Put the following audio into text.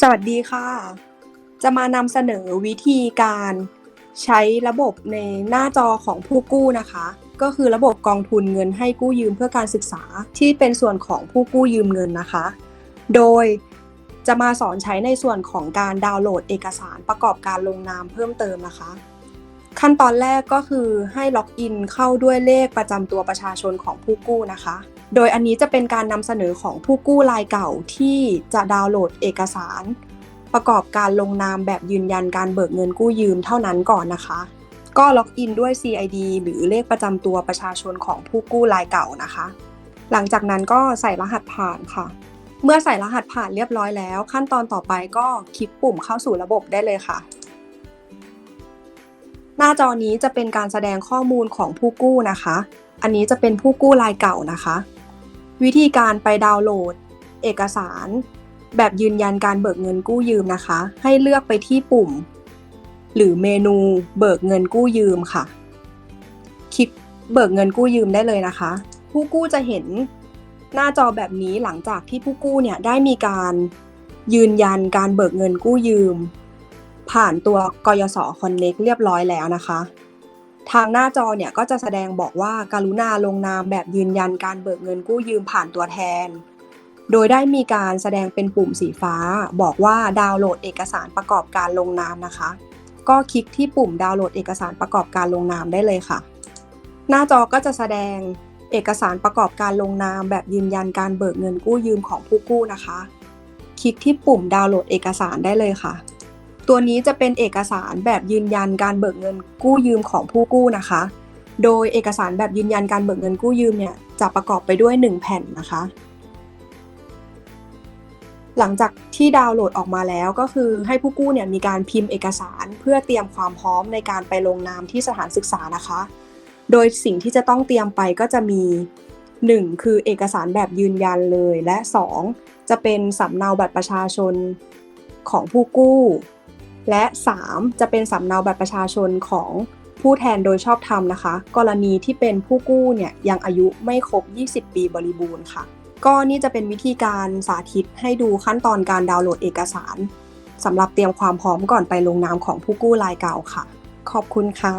สวัสดีค่ะ จะมานำเสนอวิธีการใช้ระบบในหน้าจอของผู้กู้นะคะ ก็คือระบบกองทุนเงินให้กู้ยืมเพื่อการศึกษาที่เป็นส่วนของผู้กู้ยืมเงินนะคะ โดยจะมาสอนใช้ในส่วนของการดาวน์โหลดเอกสารประกอบการลงนามเพิ่มเติมนะคะ ขั้นตอนแรกก็คือให้ล็อกอินเข้าด้วยเลขประจำตัวประชาชนของผู้กู้นะคะ โดยอันนี้จะเป็นการนำเสนอของผู้กู้รายเก่าที่จะดาวน์โหลดเอกสาร ประกอบการลงนามแบบยืนยันการเบิกเงินกู้ยืมเท่านั้นก่อนนะคะ ก็ล็อกอินด้วย CID หรือเลขประจำตัวประชาชนของผู้กู้รายเก่านะคะ หลังจากนั้นก็ใส่รหัสผ่านค่ะ เมื่อใส่รหัสผ่านเรียบร้อยแล้ว ขั้นตอนต่อไปก็คลิกปุ่มเข้าสู่ระบบได้เลยค่ะหน้าจอนี้จะเป็นการแสดงข้อมูลของผู้กู้นะคะ อันนี้จะเป็นผู้กู้รายเก่านะคะ วิธีการไปดาวน์โหลด เอกสาร แบบยืนยันการเบิกเงินกู้ยืมนะคะ ให้เลือกไปที่ปุ่ม หรือเมนูเบิกเงินกู้ยืมค่ะ คลิกเบิกเงินกู้ยืมได้เลยนะคะ ผู้กู้จะเห็นหน้าจอแบบนี้หลังจากที่ผู้กู้เนี่ยได้มีการยืนยันการเบิกเงินกู้ยืม ผ่านตัวกยศ Connect เรียบร้อยแล้วนะคะ ทางหน้าจอเนี่ยก็จะแสดงบอกว่าการุณาลงนามแบบยืนยันการเบิกเงินกู้ยืมผ่านตัวแทน โดยได้มีการแสดงเป็นปุ่มสีฟ้า บอกว่าดาวน์โหลดเอกสารประกอบการลงนามนะคะ ก็คลิกที่ปุ่มดาวน์โหลดเอกสารประกอบการลงนามได้เลยค่ะ หน้าจอก็จะแสดงเอกสารประกอบการลงนามแบบยืนยันการเบิกเงินกู้ยืมของผู้กู้นะคะ คลิกที่ปุ่มดาวน์โหลดเอกสารได้เลยค่ะ ตัวนี้จะเป็นเอกสารแบบยืนยันการเบิกเงินกู้ยืมของผู้กู้นะคะ โดยเอกสารแบบยืนยันการเบิกเงินกู้ยืมเนี่ยจะประกอบไปด้วย 1 แผ่นนะคะ หลังจากที่ดาวน์โหลดออกมาแล้วก็คือให้ผู้กู้เนี่ยมีการพิมพ์เอกสารเพื่อเตรียมความพร้อมในการไปลงนามที่สถานศึกษานะคะ โดยสิ่งที่จะต้องเตรียมไปก็จะมี 1. คือเอกสารแบบยืนยันเลยและ 2. จะเป็นสำเนาบัตรประชาชนของผู้กู้ และ 3. จะเป็นสำเนาบัตรประชาชนของผู้แทนโดยชอบธรรมนะคะ กรณีที่เป็นผู้กู้เนี่ยยังอายุไม่ครบ 20 ปีบริบูรณ์ค่ะ ก็นี่จะเป็นวิธีการสาธิตให้ดูขั้นตอนการดาวน์โหลดเอกสารสำหรับเตรียมความพร้อมก่อนไปลงนามของผู้กู้รายเก่าค่ะ ขอบคุณค่ะ